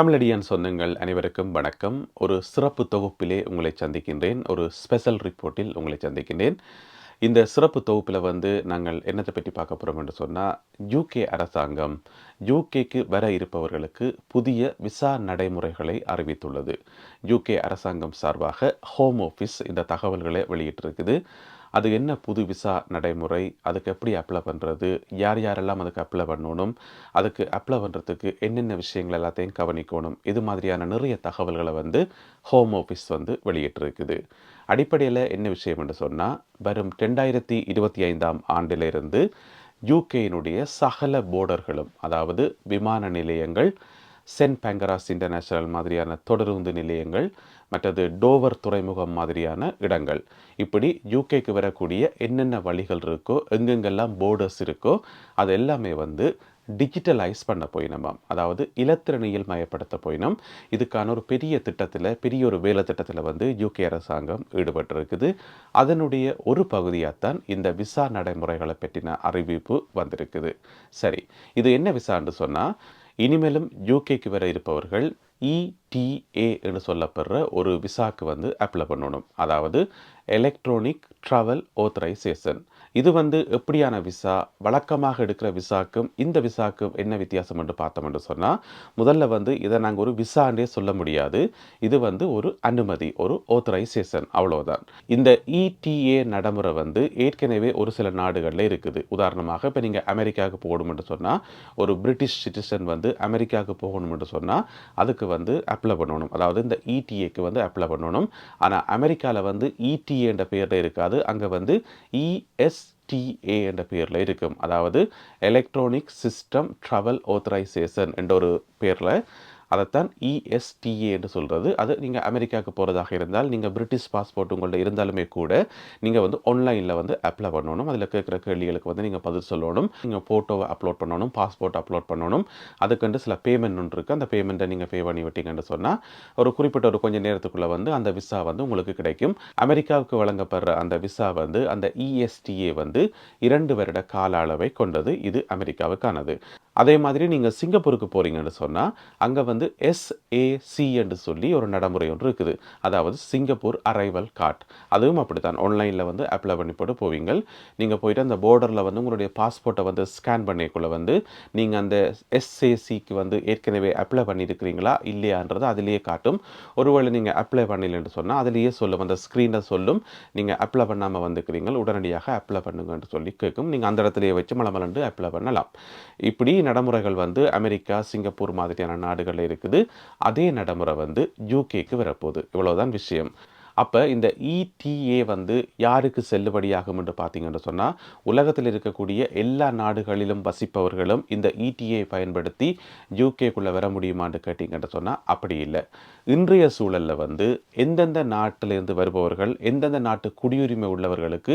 தமிழடியான் சொந்தங்கள் அனைவருக்கும் வணக்கம். ஒரு சிறப்பு தொகுப்பிலே உங்களை சந்திக்கின்றேன். ஒரு ஸ்பெஷல் ரிப்போர்ட்டில் உங்களை சந்திக்கின்றேன். இந்த சிறப்பு தொகுப்பில் வந்து நாங்கள் என்னத்தை பற்றி பார்க்க போகிறோம் என்று சொன்னால் யூகே அரசாங்கம் யூகேக்கு வர இருப்பவர்களுக்கு புதிய விசா நடைமுறைகளை அறிவித்துள்ளது. யூகே அரசாங்கம் சார்பாக ஹோம் ஆஃபீஸ் இந்த தகவல்களை வெளியிட்டிருக்குது. அது என்ன புது விசா நடைமுறை? அதுக்கு எப்படி அப்ளை பண்ணுறது யார் யாரெல்லாம் அதுக்கு அப்ளை பண்ணணும்? அதுக்கு அப்ளை பண்ணுறதுக்கு என்னென்ன விஷயங்கள் எல்லாத்தையும் கவனிக்கணும்? இது மாதிரியான நிறைய தகவல்களை வந்து ஹோம் ஆஃபீஸ் வந்து வெளியிட்டிருக்குது. அடிப்படையில் என்ன விஷயம் என்று சொன்னால் வரும் ரெண்டாயிரத்தி இருபத்தி ஐந்தாம் ஆண்டிலிருந்து யூகேயினுடைய சகல போர்டர்களும் அதாவது விமான நிலையங்கள் சென்ட் பேங்கராஸ் இன்டர்நேஷனல் மாதிரியான தொடருந்து நிலையங்கள் மற்றது டோவர் துறைமுகம் மாதிரியான இடங்கள். இப்படி யூகேக்கு வரக்கூடிய என்னென்ன வழிகள் இருக்கோ எங்கெங்கெல்லாம் போர்டர்ஸ் இருக்கோ அது எல்லாமே வந்து டிஜிட்டலைஸ் பண்ண போயினமாம் அதாவது இலத்திரணியில் மயப்படுத்த போயினோம். இதுக்கான ஒரு பெரிய திட்டத்தில் பெரிய ஒரு வேலை திட்டத்தில் வந்து யூகே அரசாங்கம் ஈடுபட்டிருக்குது. அதனுடைய ஒரு பகுதியாகத்தான் இந்த விசா நடைமுறைகளை பற்றின அறிவிப்பு வந்திருக்குது. சரி இது என்ன விசான்னு சொன்னால் இனிமேலும் யூகேக்கு வர இருப்பவர்கள் இடிஏ என்று சொல்லப்படுற ஒரு விசாக்கு வந்து அப்ளை பண்ணணும். அதாவது எலக்ட்ரானிக் ட்ராவல் ஆத்தரைசேஷன் இது வந்து எப்படியான விசா? வழக்கமாக எடுக்கிற விசாக்கும் இந்த விசாக்கும் என்ன வித்தியாசம் என்று பார்த்தோம் என்று சொன்னால் முதல்ல வந்து இதை நாங்கள் ஒரு விசாண்டே சொல்ல முடியாது. இது வந்து ஒரு அனுமதி ஒரு ஓத்தரைசேஷன் அவ்வளோதான் இந்த இடிஏ நடைமுறை வந்து ஏற்கனவே ஒரு சில நாடுகளில் இருக்குது. உதாரணமாக இப்போ நீங்கள் அமெரிக்காவுக்கு போகணும் என்று சொன்னால் ஒரு பிரிட்டிஷ் சிட்டிசன் வந்து அமெரிக்காவுக்கு போகணும் என்று சொன்னால் அதுக்கு வந்து அப்ளை பண்ணணும். அதாவது இந்த இடிஏக்கு வந்து அப்ளை பண்ணணும். ஆனால் அமெரிக்காவில் வந்து இடிஏன்ற பெயரில் இருக்காது. அங்கே வந்து இஎஸ் எஸ்டிஏ என்ற பெயரில் இருக்கும். அதாவது எலக்ட்ரானிக் சிஸ்டம் ட்ராவல் ஆத்தரைசேஷன் என்ற ஒரு பேரில் அதைத்தான் இஎஸ்டிஏ என்று சொல்கிறது அது நீங்கள் அமெரிக்காவுக்கு போகிறதாக இருந்தால் நீங்கள் பிரிட்டிஷ் பாஸ்போர்ட் உங்கள்கிட்ட இருந்தாலுமே கூட நீங்கள் வந்து ஆன்லைனில் வந்து அப்ளை பண்ணணும். அதில் கேட்குற கேள்விகளுக்கு வந்து நீங்கள் பதில் சொல்லணும். நீங்கள் ஃபோட்டோவை அப்லோட் பண்ணணும் பாஸ்போர்ட் அப்லோட் பண்ணணும். அதுக்குண்டு சில பேமெண்ட் ஒன்று இருக்குது அந்த பேமெண்ட்டை நீங்கள் பே பண்ணி விட்டீங்கன்னு சொன்னால் ஒரு குறிப்பிட்ட ஒரு கொஞ்சம் நேரத்துக்குள்ளே வந்து அந்த விசா வந்து உங்களுக்கு கிடைக்கும். அமெரிக்காவுக்கு வழங்கப்படுற அந்த விசா வந்து அந்த இஎஸ்டிஏ வந்து இரண்டு வருட கால அளவை கொண்டது. இது அமெரிக்காவுக்கானது. அதே மாதிரி நீங்கள் சிங்கப்பூருக்கு போகிறீங்கன்னு சொன்னால் அங்கே வந்து எஸ்ஏசி என்று சொல்லி ஒரு நடைமுறை ஒன்று இருக்குது. அதாவது சிங்கப்பூர் அரைவல் கார்ட் அதுவும் அப்படித்தான். ஆன்லைனில் வந்து அப்ளை பண்ணி போட்டு போவீங்க நீங்கள் போயிட்டு அந்த போர்டரில் வந்து உங்களுடைய பாஸ்போர்ட்டை வந்து ஸ்கேன் பண்ணிக்குள்ளே வந்து நீங்கள் அந்த எஸ்ஏசிக்கு வந்து ஏற்கனவே அப்ளை பண்ணியிருக்கிறீங்களா இல்லையான்றது அதிலேயே காட்டும். ஒருவேளை நீங்கள் அப்ளை பண்ணலன்னு சொன்னால் அதிலேயே சொல்லும். அந்த ஸ்க்ரீனை சொல்லும். நீங்கள் அப்ளை பண்ணாமல் வந்துக்கிறீங்க உடனடியாக அப்ளை பண்ணுங்கன்னு சொல்லி கேட்கும். நீங்கள் அந்த இடத்துலையே வச்சு மலமலண்டு அப்ளை பண்ணலாம். இப்படி நடைமுறைகள் வந்து அமெரிக்கா சிங்கப்பூர் மாதிரியான நாடுகளில் இருக்குது. அதே நடைமுறை வந்து யூகேக்கு வரப்போகுது. இவ்வளோதான் விஷயம். அப்போ இந்த இடிஏ வந்து யாருக்கு செல்லுபடியாகும் என்று பார்த்தீங்கன்னு சொன்னால் உலகத்தில் இருக்கக்கூடிய எல்லா நாடுகளிலும் வசிப்பவர்களும் இந்த இடிஏ பயன்படுத்தி யூகேக்குள்ளே வர முடியுமான்னு கேட்டிங்கன்னு சொன்னால் அப்படி இல்லை. இன்றைய சூழலில் வந்து எந்தெந்த நாட்டிலிருந்து வருபவர்கள் எந்தெந்த நாட்டு குடியுரிமை உள்ளவர்களுக்கு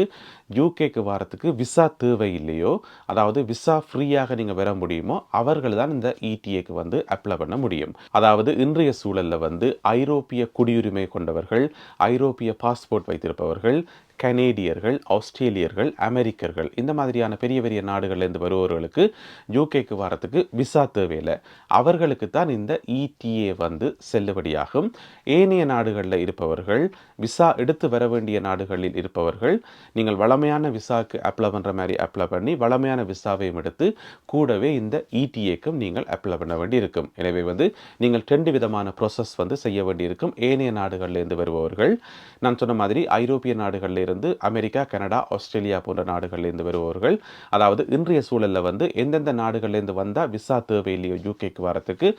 யூகேக்கு வரத்துக்கு விசா தேவை இல்லையோ அதாவது விசா ஃப்ரீயாக நீங்கள் வர முடியுமோ அவர்கள் தான் இந்த இடிஏக்கு வந்து அப்ளை பண்ண முடியும். அதாவது இன்றைய சூழலில் வந்து ஐரோப்பிய குடியுரிமை கொண்டவர்கள் ஐரோப்பிய பாஸ்போர்ட் வைத்திருப்பவர்கள் கனேடியர்கள் ஆஸ்திரேலியர்கள் அமெரிக்கர்கள் இந்த மாதிரியான பெரிய பெரிய நாடுகள்லேருந்து வருபவர்களுக்கு யூகேக்கு வரத்துக்கு விசா தேவையில்லை. அவர்களுக்கு தான் இந்த இடிஏ வந்து செல்லுபடியாகும். ஏனைய நாடுகளில் இருப்பவர்கள் விசா எடுத்து வர வேண்டிய நாடுகளில் இருப்பவர்கள் நீங்கள் வளமையான விசாவுக்கு அப்ளை பண்ணுற மாதிரி அப்ளை பண்ணி வளமையான விசாவையும் எடுத்து கூடவே இந்த இடிஏக்கும் நீங்கள் அப்ளை பண்ண வேண்டி இருக்கும் எனவே வந்து நீங்கள் ரெண்டு விதமான ப்ரொசஸ் வந்து செய்ய வேண்டியிருக்கும். ஏனைய நாடுகளிலேருந்து வருபவர்கள் நான் சொன்ன மாதிரி ஐரோப்பிய நாடுகளில் இருந்து அமெரிக்கா கனடா ஆஸ்திரேலியா போன்ற நாடுகள்லேருந்து வருபவர்கள். அதாவது இன்றைய சூழலில் வந்து எந்தெந்த நாடுகள்லேருந்து வந்தால் விசா தேவையில்லையோ யூகேக்கு வரத்துக்கு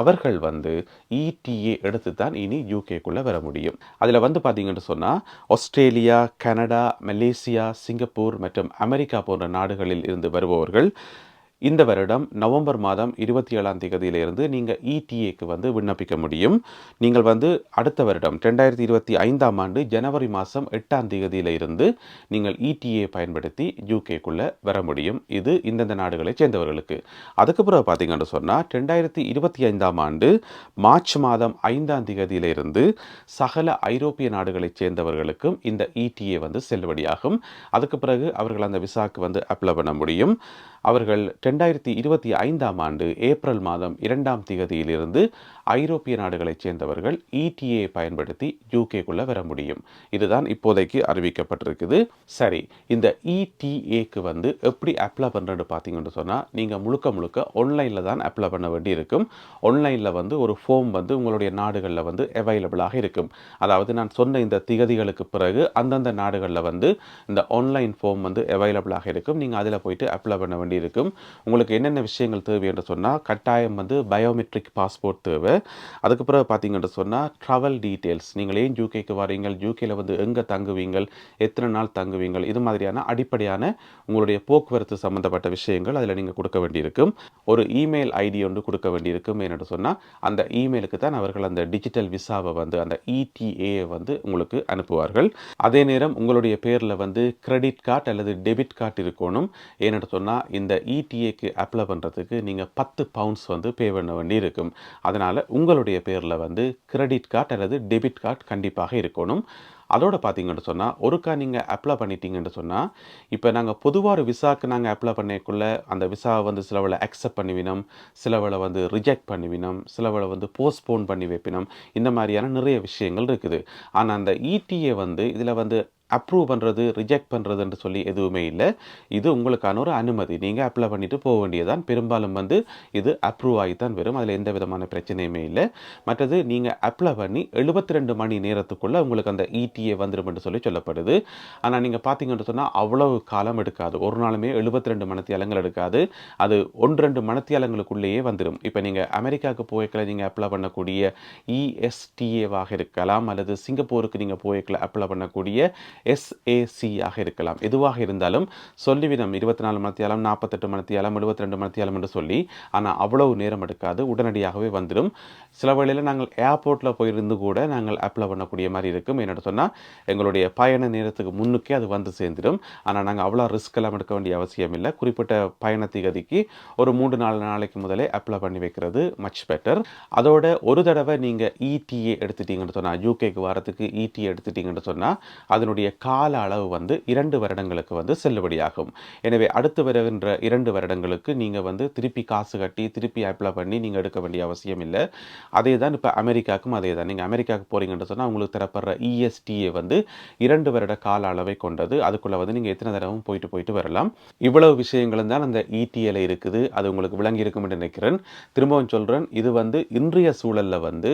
அவர்கள் வந்து இடிஏ எடுத்து தான் இனி யூகேக்குள்ளே வர முடியும். அதில் வந்து பார்த்தீங்கன்னு சொன்னால் ஆஸ்திரேலியா கனடா மலேசியா சிங்கப்பூர் மற்றும் அமெரிக்கா போன்ற நாடுகளில் இருந்து வருபவர்கள் இந்த வருடம் நவம்பர் மாதம் இருபத்தி ஏழாம் தேதியிலிருந்து நீங்கள் இடிஏக்கு வந்து விண்ணப்பிக்க முடியும். நீங்கள் வந்து அடுத்த வருடம் ரெண்டாயிரத்தி இருபத்தி ஐந்தாம் ஆண்டு ஜனவரி மாதம் எட்டாம் தேதியிலிருந்து நீங்கள் இடிஏ பயன்படுத்தி யூகேக்குள்ளே வர முடியும். இது இந்தந்த நாடுகளைச் சேர்ந்தவர்களுக்கு. அதுக்கு பிறகு பார்த்தீங்கன்னு சொன்னால் ரெண்டாயிரத்தி இருபத்தி ஐந்தாம் ஆண்டு மார்ச் மாதம் ஐந்தாம் தேதியிலிருந்து சகல ஐரோப்பிய நாடுகளைச் சேர்ந்தவர்களுக்கும் இந்த இடிஏ வந்து செல்லுபடியாகும். அதுக்கு பிறகு அவர்கள் அந்த விசாக்கு வந்து அப்ளை பண்ண முடியும். அவர்கள் ரெண்டாயிரத்தி இருபத்தி ஐந்தாம் ஆண்டு ஏப்ரல் மாதம் இரண்டாம் திகதியிலிருந்து ஐரோப்பிய நாடுகளைச் சேர்ந்தவர்கள் இடிஏ பயன்படுத்தி யூகேக்குள்ளே வர முடியும். இதுதான் இப்போதைக்கு அறிவிக்கப்பட்டிருக்குது. சரி இந்த இடிஏக்கு வந்து எப்படி அப்ளை பண்ணுறது பார்த்தீங்கன்னு சொன்னால் நீங்கள் முழுக்க முழுக்க ஆன்லைனில் தான் அப்ளை பண்ண வேண்டி இருக்கும் ஆன்லைனில் வந்து ஒரு ஃபார்ம் வந்து உங்களுடைய நாடுகளில் வந்து அவைலபிளாக இருக்கும். அதாவது நான் சொன்ன இந்த திகதிகளுக்கு பிறகு அந்தந்த நாடுகளில் வந்து இந்த ஆன்லைன் ஃபார்ம் வந்து அவைலபிளாக இருக்கும். நீங்கள் அதில் போயிட்டு அப்ளை பண்ண வேண்டி இருக்கும் உங்களுக்கு என்னென்ன விஷயங்கள் தேவை என்று சொன்னால் கட்டாயம் வந்து பயோமெட்ரிக் பாஸ்போர்ட் தேவை. அதுக்கு பிறகு பார்த்தீங்கன்னு சொன்னால் ட்ராவல் டீட்டெயில்ஸ் நீங்கள் ஏன் யூகேக்கு வரீங்கள்? யூகேயில் வந்து எங்கே தங்குவீங்கள்? எத்தனை நாள் தங்குவீங்கள்? இது மாதிரியான அடிப்படையான உங்களுடைய போக்குவரத்து சம்மந்தப்பட்ட விஷயங்கள் அதில் நீங்கள் கொடுக்க வேண்டியிருக்கும். ஒரு இமெயில் ஐடி ஒன்று கொடுக்க வேண்டியிருக்கும். என்னென்னு சொன்னால் அந்த இமெயிலுக்கு தான் அவர்கள் அந்த டிஜிட்டல் விசாவை வந்து அந்த இடிஏ வந்து உங்களுக்கு அனுப்புவார்கள். அதே நேரம் உங்களுடைய பேரில் வந்து கிரெடிட் கார்டு அல்லது டெபிட் கார்டு இருக்கணும். ஏன்னு சொன்னால் இந்த இடிஏக்கு அப்ளை பண்ணுறதுக்கு நீங்கள் பத்து பவுண்ட்ஸ் வந்து பே பண்ண வேண்டி இருக்கும் அதனால் உங்களுடைய பேரில் வந்து கிரெடிட் கார்டு அல்லது டெபிட் கார்டு கண்டிப்பாக இருக்கணும். அதோட பார்த்தீங்கன்னு சொன்னால் ஒருக்கா நீங்கள் அப்ளை பண்ணிட்டீங்கன்னு சொன்னால் இப்போ நாங்கள் பொதுவாக ஒரு விசாக்கு நாங்கள் அப்ளை பண்ணக்குள்ள அந்த விசாவை வந்து சிலவளை அக்செப்ட் பண்ணிவினோம் சிலவளை வந்து ரிஜெக்ட் பண்ணிவினோம் சிலவளை வந்து போஸ்ட்போன் பண்ணி வைப்பினோம். இந்த மாதிரியான நிறைய விஷயங்கள் இருக்குது. ஆனால் அந்த இடிஏ வந்து இதில் வந்து அப்ரூவ் பண்ணுறது ரிஜெக்ட் பண்ணுறதுன்னு சொல்லி எதுவுமே இல்லை. இது உங்களுக்கான ஒரு அனுமதி. நீங்கள் அப்ளை பண்ணிவிட்டு போக வேண்டியதான் பெரும்பாலும் வந்து இது அப்ரூவ் ஆகி தான் வரும். அதில் எந்த விதமான பிரச்சனையுமே இல்லை. மற்றது நீங்கள் அப்ளை பண்ணி எழுபத்தி ரெண்டு மணி நேரத்துக்குள்ளே உங்களுக்கு அந்த இடிஏ வந்துடும் என்று சொல்லி சொல்லப்படுது. ஆனால் நீங்கள் பார்த்தீங்கன்னு சொன்னால் அவ்வளவு காலம் எடுக்காது. ஒரு நாளுமே எழுபத்தி ரெண்டு மணத்தியாலங்கள் எடுக்காது. அது ஒன்று ரெண்டு மணத்தியாலங்களுக்குள்ளேயே வந்துடும் இப்போ நீங்கள் அமெரிக்காவுக்கு போய்க்கல நீங்கள் அப்ளை பண்ணக்கூடிய இஎஸ்டிஏவாக இருக்கலாம் அல்லது சிங்கப்பூருக்கு நீங்கள் போய்க்கல அப்ளை பண்ணக்கூடிய எஸ்ஏசியாக இருக்கலாம். எதுவாக இருந்தாலும் சொல்லிவிடும். இருபத்தி நாலு மணித்தியாலம் நாற்பத்தெட்டு மணித்தியாலம் எழுபத்தி ரெண்டு மணித்தியாலம் என்று சொல்லி. ஆனால் அவ்வளவு நேரம் எடுக்காது. உடனடியாகவே வந்துடும். சில வேளையில் நாங்கள் ஏர்போர்ட்டில் போயிருந்து கூட நாங்கள் அப்ளை பண்ணக்கூடிய மாதிரி இருக்கும். என்னென்னு சொன்னால் எங்களுடைய பயண நேரத்துக்கு முன்னுக்கே அது வந்து சேர்ந்துடும். ஆனால் நாங்கள் அவ்வளோ ரிஸ்க் எல்லாம் எடுக்க வேண்டிய அவசியம் இல்லை. குறிப்பிட்ட பயண திகதிக்கு ஒரு மூன்று நாலு நாளைக்கு முதலே அப்ளை பண்ணி வைக்கிறது மச் பெட்டர் அதோட ஒரு தடவை நீங்கள் இடிஏ எடுத்துட்டீங்கன்னு சொன்னால் யூகேக்கு வரத்துக்கு இடிஏ எடுத்துட்டீங்கன்னு சொன்னால் அதனுடைய கால அளவு வந்து இரண்டு வருடங்களுக்கு வந்து செல்லுபடியாகும். எனவே அடுத்து வருகின்ற இரண்டு வருடங்களுக்கு நீங்கள் வந்து திருப்பி காசு கட்டி திருப்பி அப்ளை பண்ணி நீங்கள் எடுக்க வேண்டிய அவசியம் இல்லை. அதே தான் இப்போ அமெரிக்காவுக்கும் அதே தான் நீங்கள் அமெரிக்காவுக்கு போகிறீங்கன்னு சொன்னால் உங்களுக்கு தரப்படுற இஎஸ்டிஏ வந்து இரண்டு வருட கால அளவை கொண்டது. அதுக்குள்ளே வந்து நீங்கள் எத்தனை தடவும் போயிட்டு போயிட்டு வரலாம். இவ்வளவு விஷயங்களும் தான் அந்த இடிஎல் இருக்குது. அது உங்களுக்கு விளங்கி இருக்கும் என்று நினைக்கிறேன். திரும்பவும் சொல்கிறேன் இது வந்து இன்றைய சூழலில் வந்து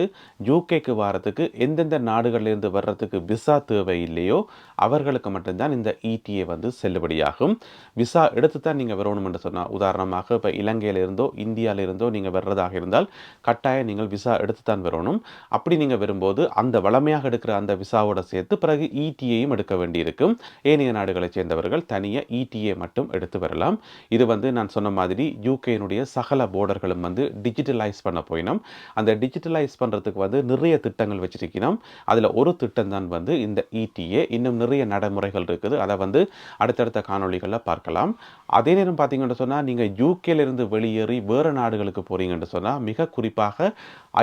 யூகேக்கு வாரத்துக்கு எந்தெந்த நாடுகளிலிருந்து வர்றதுக்கு விசா தேவை இல்லையோ அவர்களுக்கு மட்டும்தான் இந்த இடிஏ வந்து செல்லுபடியாகும். விசா எடுத்து தான் நீங்கள் வரணும் என்று சொன்னால் உதாரணமாக இப்போ இலங்கையிலிருந்தோ இந்தியாவிலிருந்தோ நீங்கள் வர்றதாக இருந்தால் கட்டாயம் நீங்கள் விசா எடுத்து தான் வரணும். அப்படி நீங்கள் வரும்போது அந்த வளமையாக எடுக்கிற அந்த விசாவோட சேர்த்து பிறகு இடிஏயும் எடுக்க வேண்டியிருக்கும். ஏனைய நாடுகளைச் சேர்ந்தவர்கள் தனியாக இடிஏ மட்டும் எடுத்து வரலாம். இது வந்து நான் சொன்ன மாதிரி யூகேனுடைய சகல போர்டர்களும் வந்து டிஜிட்டலைஸ் பண்ண போயினோம். அந்த டிஜிட்டலைஸ் பண்ணுறதுக்கு வந்து நிறைய திட்டங்கள் வச்சிருக்கிறோம் அதில் ஒரு திட்டம் தான் வந்து இந்த இடிஏ இன்னும் நிறைய நடைமுறைகள் இருக்குது. அதை வந்து அடுத்தடுத்த காணொலிகளில் பார்க்கலாம். அதே நேரம் பார்த்தீங்கன்னு சொன்னால் நீங்கள் யூகேலேருந்து வெளியேறி வேறு நாடுகளுக்கு போகிறீங்கன்னு சொன்னால் மிக குறிப்பாக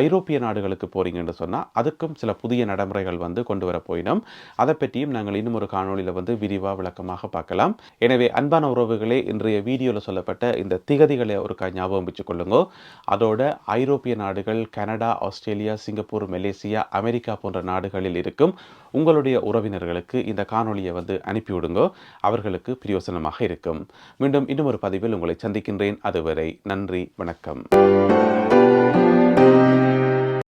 ஐரோப்பிய நாடுகளுக்கு போகிறீங்கன்னு சொன்னால் அதுக்கும் சில புதிய நடைமுறைகள் வந்து கொண்டு வர போயிடும். அதை பற்றியும் நாங்கள் இன்னும் ஒரு காணொளியில் வந்து விரிவாக விளக்கமாக பார்க்கலாம். எனவே அன்பான உறவுகளே இன்றைய வீடியோவில் சொல்லப்பட்ட இந்த திகதிகளை ஒரு ஞாபகம் வச்சுக்கொள்ளுங்க அதோட ஐரோப்பிய நாடுகள் Canada Australia Singapore Malaysia America போன்ற நாடுகளில் இருக்கும் உங்களுடைய உறவினர்களுக்கு இந்த காணொளியை வந்து அனுப்பிவிடுங்க. அவர்களுக்கு பிரயோசனமாக இருக்கும். மீண்டும் இன்னும் ஒரு பதிவில் உங்களை சந்திக்கின்றேன். அதுவரை நன்றி வணக்கம்.